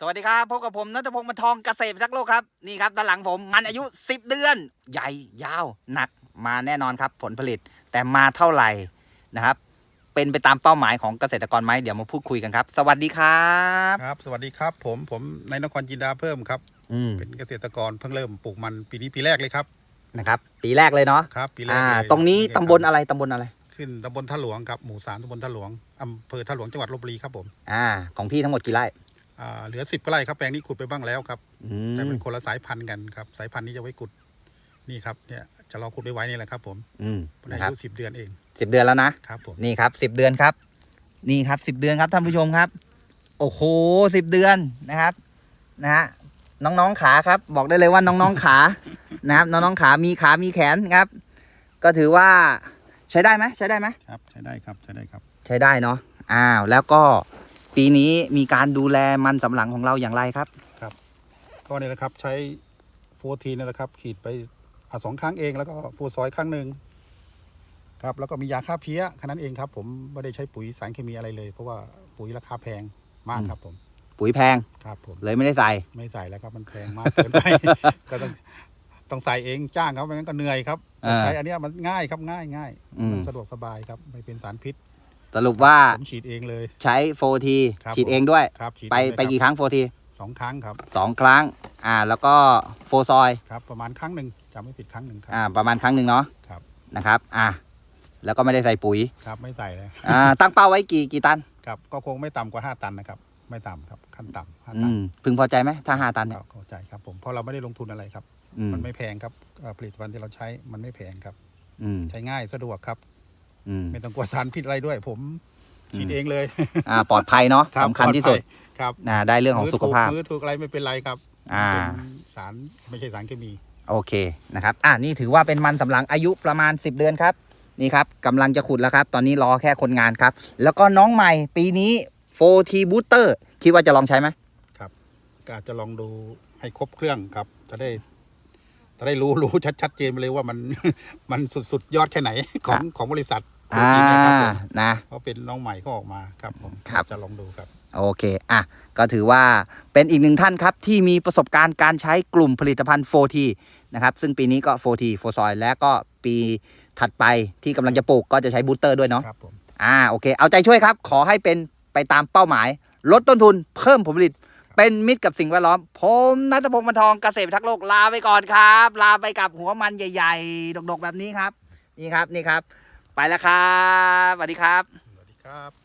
สวัสดีครับพบกับผมนัทพงศ์มันทองเกษตรพิทักษ์โลกครับนี่ครับด้านหลังผมมันอายุ 10 เดือน ใหญ่ยาวหนักมาแน่นอนครับ ผลผลิตแต่มาเท่าไหร่นะครับ เป็นไปตามเป้าหมายของเกษตรกรไหมเดี๋ยวมาพูดคุยกันครับ สวัสดีครับครับ สวัสดีครับ ผมผมนายนครจินดาเพิ่มครับอืมเป็นเกษตรกรเพิ่งเริ่มปลูกมันปีนี้ปีแรกเลยครับนะครับ ปีแรกเลยเนาะครับปีแรกอ่าเลยตรงนี้คตำบลอะไรตำบลอะไร ขึ้นตำบลท่าหลวงครับหมู่สามตำบลท่าหลวงอำเภอท่าหลวงจังหวัดลบบุรีครับผม อ่า ของพี่ทั้งหมดกี่ไร่อ่า เหลือสิบกว่าไร่ครับแปลงนี้ขุดไปบ้างแล้วครับ อืแต่มเป็นคนละสายพันธุ์กันครับ สายพันธุ์นี้จะไว้ขุดนี่ครับเนี่ยจะรอขุดไปไว้นี่แหละครับ ผมอืมอานะครับยุสิบเดือนเองสิบเดือนแล้วนะ ครับ ผมนี่ครับสิบเดือนครับ นี่ครับสิบเดือนครับท่านผู้ชมครับ โอ้โหสิบเดือนนะครับนะฮะน้องๆขาครับ บอกได้เลยว่าน้องๆขานะครับน้องๆขามีขามีแขนครับ ก็ถือว่าใช้ได้ไหมใช้ได้ไหม ครับใช้ได้ครับใช้ได้ครับ ใช้ได้เนาะ อ้าว แล้วก็ ปีนี้มีการดูแลมันสำปะหลังของเราอย่างไรครับ ก็เนี่ยนะครับใช้โฟทีนี่แหละครับ ขีดไปอะสองครั้งเองแล้วก็โฟซอยครั้งหนึ่งครับแล้วก็มียาฆ่าเพี้ยแค่นั้นเองครับ ผมไม่ได้ใช้ปุ๋ยสารเคมีอะไรเลย เพราะว่าปุ๋ยราคาแพงมากครับผมปุ๋ยแพงครับผม เลยไม่ได้ใส่ ไม่ใส่แล้วครับมันแพงมากเกินไป ก็ต้องต้องใส่เองจ้างเขาไม่งั้นก็เหนื่อยครับอ่า ใช้อันเนี้ยมันง่ายครับง่ายง่ายอืมมันสะดวกสบายครับไม่เป็นสารพิษ สรุปว่าผมฉีดเองเลย ใช้โฟทีครับฉีดเองด้วย ครับฉีดไปเองเลยไปกี่คครับรั้งโฟทีสองครั้งครับ สองครั้ง อ่า แล้วก็โฟซอย ครับ ประมาณครั้งหนึ่งจำไม่ผิดครั้งหนึ่งครับอ่าประมาณครั้งหนึ่งเนาะครับ นะครับ อะแล้วก็ไม่ได้ใส่ปุ๋ย ครับไม่ใส่เลยอ่า ตั้งเป้าไว้กี่กี่ตัน ครับก็คงไม่ต่ำกว่าห้าตันนะครับ ไม่ต่ำครับขั้นต่ำห้าอืตันม พึงพอใจไหมถ้าห้าตันเนี่ยก็เข้าใจครับผมเพราะเราไม่ได้ลงทุนอะไรครับ อืมมันไม่แพงครับเอ่อผลิตภัณฑ์ที่เราใช้มันไม่แพงครับ อืม ใช้ง่ายสะดวกครับ อืม ไม่ต้องกลัวสารพิษอะไรด้วย ผมฉีดอืม เองเลยอ่าปลอดภัยเนาะรับสำคัญที่สุดปลอภัยครับอ่าได้เรื่องของสุขภาพมือถูกมือถูกอะไรไม่เป็นไรครับอ่า เป็นสารไม่ใช่สารเคมี โอเคนะครับ อ่านี่ถือว่าเป็นมันสำปะหลังอายุประมาณ 10 เดือนครับ นี่ครับกำลังจะขุดแล้วครับ ตอนนี้รอแค่คนงานครับ แล้วก็น้องใหม่ปีนี้ 4T Booster คิดว่าจะลองใช้ไหมก็อาจจะลองดูให้ครบเครื่องครับ จะได้ จะได้รู้รู้ชัดชัดเจนไปเลยว่ามัน มันสุดสุดยอดแค่ไหนของของบริษัท อ่าจริงๆนะครับผมนะเพราะเป็นน้องใหม่ก็ออกมาครับผมครับจะลองดูครับ โอเคอะก็ถือว่าเป็นอีกหนึ่งท่านครับที่มีประสบการณ์การใช้กลุ่มผลิตภัณฑ์ 4T นะครับซึ่งปีนี้ก็ 4T 4ซอยและก็ปีถัดไปที่กำลังจะปลูกก็จะใช้บูสเตอร์ด้วยเนาะครับผมอ่าโอเค เอาใจช่วยครับ ขอให้เป็นไปตามเป้าหมาย ลดต้นทุนเพิ่มผลผลิตเป็นมิตรกับสิ่งแวดล้อม ผมนัทพงศ์มันทองเกษตรพิทักษ์โลกลาไปก่อนครับ ลาไปกับหัวมันใหญ่ ๆ ดกๆ แบบนี้ครับ นี่ครับนี่ครับ ไปแล้วครับสวัสดีครับ สวัสดีครับ